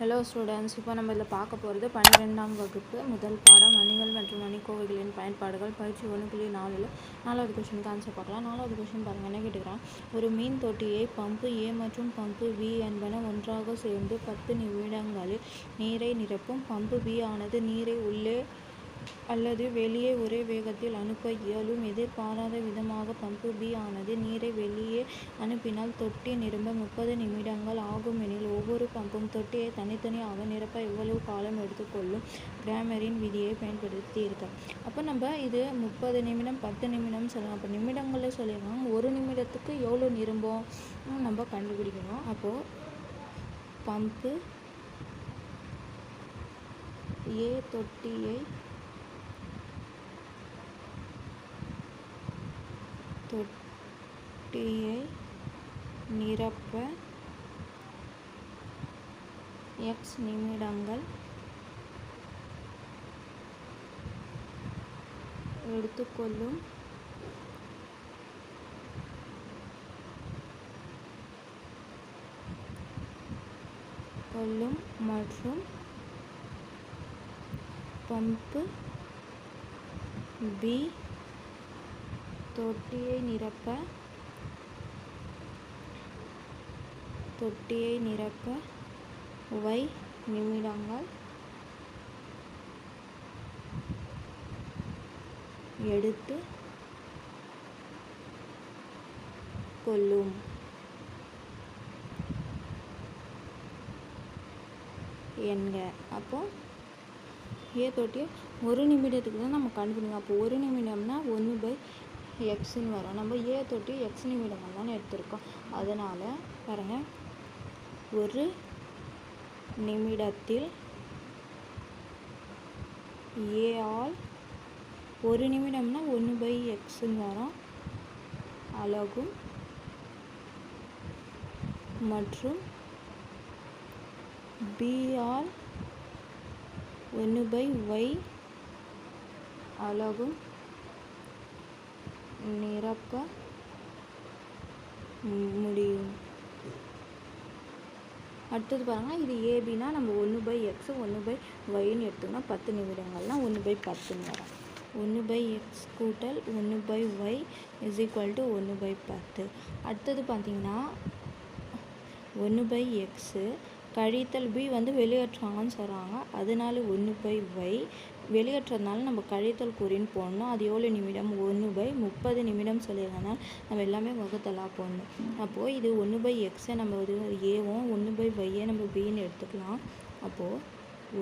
Hello students இப்போ நம்ம இதில் பார்க்க போகிறது பன்னிரெண்டாம் வகுப்பு முதல் பாடம் அணிகள் மற்றும் அணிக்கோவைகளின் பயன்பாடுகள். பயிற்சி ஒன்று புள்ளி நாலில் நாலாவது கொஷனுக்கு ஆன்சர் பார்க்கலாம். நாலாவது கொஷின் பாருங்கள் என்ன கேட்டுக்கிறான்? ஒரு மீன் தொட்டியை பம்பு ஏ மற்றும் பம்பு பி என்பன ஒன்றாக சேர்ந்து பத்து நிமிடங்களில் நீரை நிரப்பும். பம்பு பி ஆனது நீரை உள்ளே அல்லது வெளியே ஒரே வேகத்தில் அனுப்ப இயலும் எதிர்பாராத விதமாக பம்பு பி ஆனது நீரை வெளியே அனுப்பினால் தொட்டி நிரம்ப முப்பது நிமிடங்கள் ஆகும் எனில் ஒவ்வொரு பம்பும் தொட்டியை தனித்தனியாக நிரப்ப எவ்வளவு காலம் எடுத்துக்கொள்ளும் கிராமரின் விதியை பயன்படுத்தி இருக்க அப்போ நம்ம இது முப்பது நிமிடம் பத்து நிமிடம் சொல்லலாம். அப்போ நிமிடங்களில் சொல்லியிருக்காங்க ஒரு நிமிடத்துக்கு எவ்வளோ நிரம்பும்? நம்ம கண்டுபிடிக்கணும். அப்போது பம்பு ஏ தொட்டியை தொட்டியை நிரப்ப எக்ஸ் நிமிடங்கள் எடுத்துக்கொள்ளும். கொள்ளும் மற்றும் பம்பு பி தொட்டியை நிரப்ப தொட்டியை நிரப்ப உவை நிமிடங்கள் எடுத்து கொள்ளும். என்க. அப்போ ஏ தொட்டியை ஒரு நிமிடத்துக்கு தான் நம்ம கண்டுபிடிங்க அப்போ ஒரு நிமிடம்னா ஒன்று எக்ஸ்ன்னு வரும். நம்ம ஏ தொட்டி எக்ஸ் நிமிடங்கள் தானே எடுத்திருக்கோம். அதனால் பாருங்க ஒரு நிமிடத்தில் ஏ ஆல் ஒரு நிமிடம்னா ஒன்று பை எக்ஸ்ன்னு வரும். அழகும் மற்றும் பி ஆல் ஒன்று பை ஒய் அழகும் நிரப்ப முடியும். அடுத்தது பாருங்கள் இது ஏபினா நம்ம ஒன்று பை எக்ஸ் ஒன்று பை ஒய்ன்னு எடுத்தோம்னா பத்து நிமிடங்கள்னா ஒன்று பை பத்துன்னு வரும் ஒன்று பை எக்ஸ் கூட்டல் ஒன்று by Y is equal to ஒன்று பை பத்து. அடுத்தது பார்த்திங்கன்னா ஒன்று பை எக்ஸு கழித்தல் பி வந்து வெளியேற்றாங்கன்னு சொல்கிறாங்க அதனால ஒன்று பை வை. வெளியேற்றதுனால நம்ம கழித்தல் குறின்னு போடணும். அது எவ்வளோ நிமிடம்? ஒன்று பை முப்பது நிமிடம் சொல்லியிருக்கனால நம்ம எல்லாமே வகுத்தலாக போடணும். அப்போது இது ஒன்று பை எக்ஸை நம்ம இது ஏவும் ஒன்று பை ஒய்யை நம்ம பின்னு எடுத்துக்கலாம். அப்போது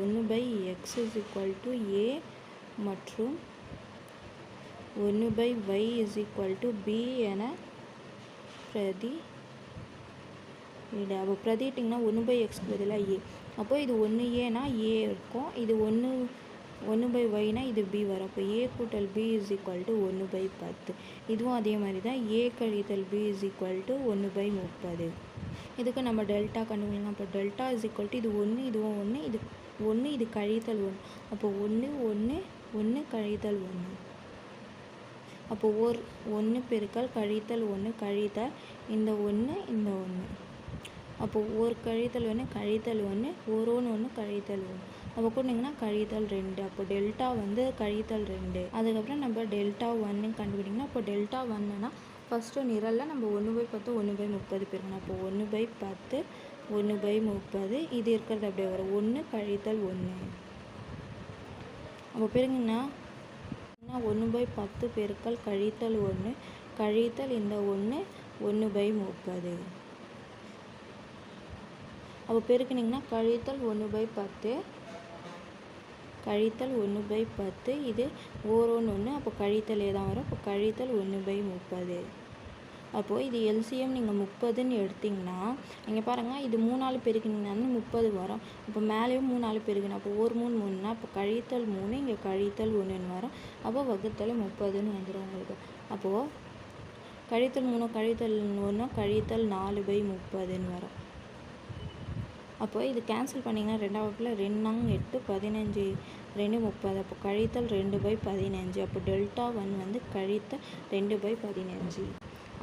ஒன்று by X is equal to A மற்றும் ஒன்று by Y is equal to B என பிரதி பிரதிட்டிங்கன்னா ஒன்று பை எக்ஸ்க்கு பதிலாக ஏ அப்போ இது ஒன்று ஏனா ஏ இருக்கும். இது ஒன்று ஒன்று பை ஒய்னா இது பி வரும். அப்போ ஏ கூட்டல் பி இஸ் ஈக்குவல் டு ஒன்று பை பத்து. இதுவும் அதே மாதிரி தான். ஏ கழித்தல் பி இஸ் ஈக்குவல் டு ஒன்று பை முப்பது. இதுக்கு நம்ம டெல்டா கண்டுபிடிக்கலாம். அப்போ டெல்டா இஸ் ஈக்குவல் டு இது ஒன்று இதுவும் ஒன்று இது ஒன்று இது கழித்தல் ஒன்று அப்போ ஒன்று ஒன்று ஒன்று கழித்தல் ஒன்று அப்போ ஒரு ஒன்று பெருக்கல் கழித்தல் ஒன்று கழித்தல் இந்த ஒன்று இந்த ஒன்று அப்போ ஒரு கழித்தல் ஒன்று கழித்தல் ஒன்று ஒரு ஒன்று ஒன்று கழித்தல் ஒன்று. அப்போ கூட்டிங்கன்னா கழித்தல் ரெண்டு அப்போ டெல்டா வந்து கழித்தல் ரெண்டு. அதுக்கப்புறம் நம்ம டெல்டா ஒன்னு கண்டுபிடிங்கன்னா அப்போ டெல்டா ஒன்னுனா ஃபஸ்ட்டு நிரலில் நம்ம ஒன்று பை பத்து ஒன்று பை முப்பது பெருக்கணும். அப்போ ஒன்று பை பத்து ஒன்று பை முப்பது இது இருக்கிறது அப்படியே வரும். ஒன்று கழித்தல் ஒன்று அப்போ பெருங்கன்னா ஒன்று பை பத்து பெருக்கல் கழித்தல் ஒன்று கழித்தல் இந்த ஒன்று ஒன்று பை முப்பது. அப்போ பெருக்குனிங்கன்னா கழித்தல் ஒன்று பை பத்து. கழித்தல் ஒன்று பை பத்து இது ஓரோன்னு ஒன்று. அப்போ கழித்தலே தான் வரும். அப்போ கழித்தல் ஒன்று பை முப்பது. அப்போது இது எல்சிஎம் நீங்கள் முப்பதுன்னு எடுத்திங்கன்னா நீங்கள் பாருங்கள் இது மூணாள் பெருக்கினீங்கன்னா முப்பது வரும். இப்போ மேலேயும் மூணாலு பெருக்கணும் அப்போ ஒரு மூணு மூணுனா அப்போ கழித்தல் மூணு இங்கே கழித்தல் ஒன்றுன்னு வரும். அப்போ வகுத்தல் முப்பதுன்னு வந்துடும் உங்களுக்கு. அப்போது கழித்தல் மூணு கழித்தல் ஒன்று கழித்தல் நாலு பை முப்பதுன்னு வரும். அப்போ இது கேன்சல் பண்ணிங்கன்னா ரெண்டாவது வகுப்பில் ரெண்டாங் எட்டு பதினஞ்சு ரெண்டு முப்பது. அப்போ கழித்தல் ரெண்டு பை பதினஞ்சு. அப்போ டெல்டா ஒன் வந்து கழித்தல் ரெண்டு பை பதினஞ்சு.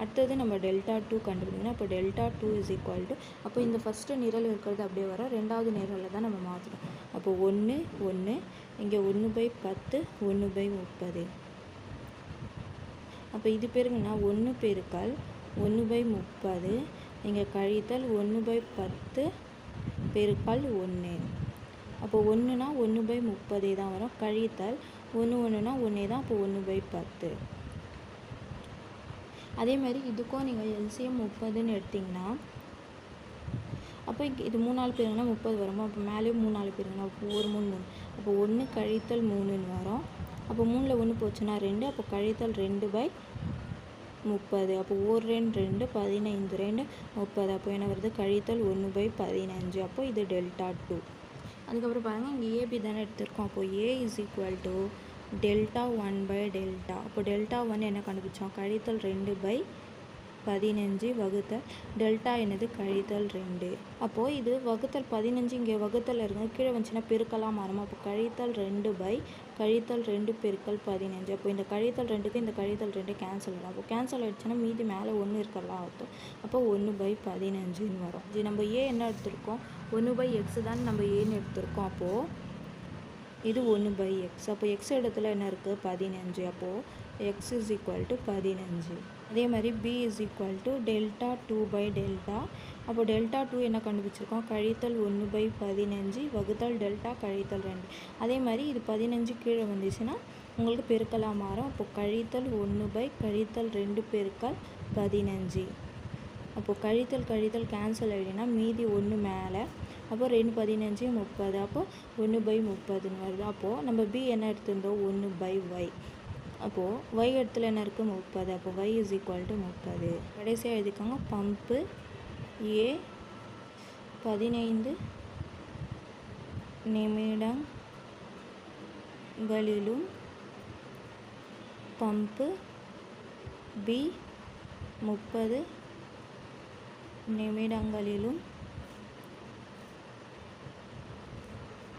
அடுத்தது நம்ம டெல்டா டூ கண்டுபிடிக்கணும். அப்போ delta two is equal to அப்போ இந்த ஃபஸ்ட்டு நிரல் இருக்கிறது அப்படியே வரும். ரெண்டாவது நிரலில் தான் நம்ம மாற்றணும். அப்போ ஒன்று ஒன்று இங்கே ஒன்று பை பத்து ஒன்று பை முப்பது. அப்போ இது பேருங்கன்னா ஒன்று பெருக்கால் ஒன்று பை முப்பது. இங்கே கழித்தல் ஒன்று பை பத்து பெருக்கால் ஒன்று அப்போ ஒன்றுனா ஒன்று பை முப்பதே தான் வரும். கழித்தல் ஒன்று ஒன்றுனா ஒன்றே தான். அப்போ ஒன்று பை பத்து. அதே மாதிரி இதுக்கும் நீங்கள் எல்சிஎம் முப்பதுன்னு எடுத்திங்கன்னா அப்போ இது மூணு நாலு பேருங்கன்னா முப்பது வருமா. அப்போ மேலேயும் மூணு நாலு பேருங்கன்னா அப்போ ஒரு மூணு. மூணு அப்போ ஒன்று கழித்தல் மூணுன்னு வரும். அப்போ மூணில் ஒன்று போச்சுன்னா ரெண்டு. அப்போ கழித்தல் ரெண்டு பை முப்பது. அப்போ ஒரு ரெண்டு ரெண்டு பதினைந்து ரெண்டு முப்பது. அப்போ என்ன வருது? கழித்தல் ஒன்று பை பதினஞ்சு. அப்போ இது டெல்டா டூ. அதுக்கப்புறம் பாருங்கள் இங்கே ஏபி தானே எடுத்திருக்கோம். அப்போ A is equal to delta one by delta. அப்போ டெல்டா ஒன் என்ன கண்டுபிடிச்சோம்? கழித்தல் ரெண்டு பை பதினஞ்சு வகுத்தல் டெல்டா என்னது கழித்தல் ரெண்டு. அப்போது இது வகுத்தல் பதினஞ்சு இங்கே வகுத்தல் இருந்து கீழே வந்துச்சுன்னா பெருக்கலாம் மாறும் அப்போ கழித்தல் ரெண்டு பை கழித்தல் ரெண்டு பெருக்கல் பதினஞ்சு. அப்போ இந்த கழித்தல் ரெண்டுக்கு இந்த கழித்தல் ரெண்டு கேன்சல் ஆகும் அப்போ கேன்சல் ஆகிடுச்சுன்னா மீதி மேலே ஒன்று இருக்கலாம் அர்த்தம். அப்போ ஒன்று பை பதினஞ்சுன்னு வரும். இது நம்ம ஏ என்ன எடுத்திருக்கோம்? ஒன்று பை எக்ஸ் தான் நம்ம ஏன்னு எடுத்திருக்கோம். அப்போது இது ஒன்று பை எக்ஸ் அப்போ எக்ஸ் இடத்துல என்ன இருக்குது பதினஞ்சு. அப்போது எக்ஸ் இஸ் ஈக்குவல் டு பதினஞ்சு. அதே மாதிரி B is equal to delta two by delta அப்போ டெல்டா டூ என்ன கண்டுபிடிச்சிருக்கோம்? கழித்தல் ஒன்று பை பதினஞ்சு வகுத்தல் டெல்டா கழித்தல் ரெண்டு. அதே மாதிரி இது பதினஞ்சு கீழே வந்துச்சுன்னா உங்களுக்கு பெருக்கலாக மாறும். அப்போ கழித்தல் ஒன்று பை கழித்தல் ரெண்டு பெருக்கல் பதினஞ்சு. அப்போது கழித்தல் கழித்தல் கேன்சல் ஆகிடுனா மீதி ஒன்று மேலே. அப்போ ரெண்டு பதினஞ்சு முப்பது. அப்போ ஒன்று பை முப்பதுன்னு வருது. அப்போது நம்ம பி என்ன எடுத்திருந்தோம்? ஒன்று பை ஒய் அப்போது ஒய் இடத்துல என்ன இருக்குது முப்பது. அப்போ ஒய் இஸ் ஈக்குவல் டு முப்பது. கடைசியாக எழுதிக்கோங்க. பம்பு ஏ பதினைந்து நிமிடங்களிலும் பம்பு பி முப்பது நிமிடங்களிலும்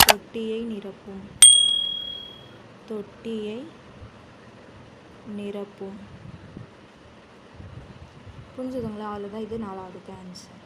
தொட்டியை நிரப்பும். தொட்டியை நிரப்பும். புரிஞ்சுதுங்களா? அவ்வளோதான் இது நாலாவதுக்கு ஆன்சர்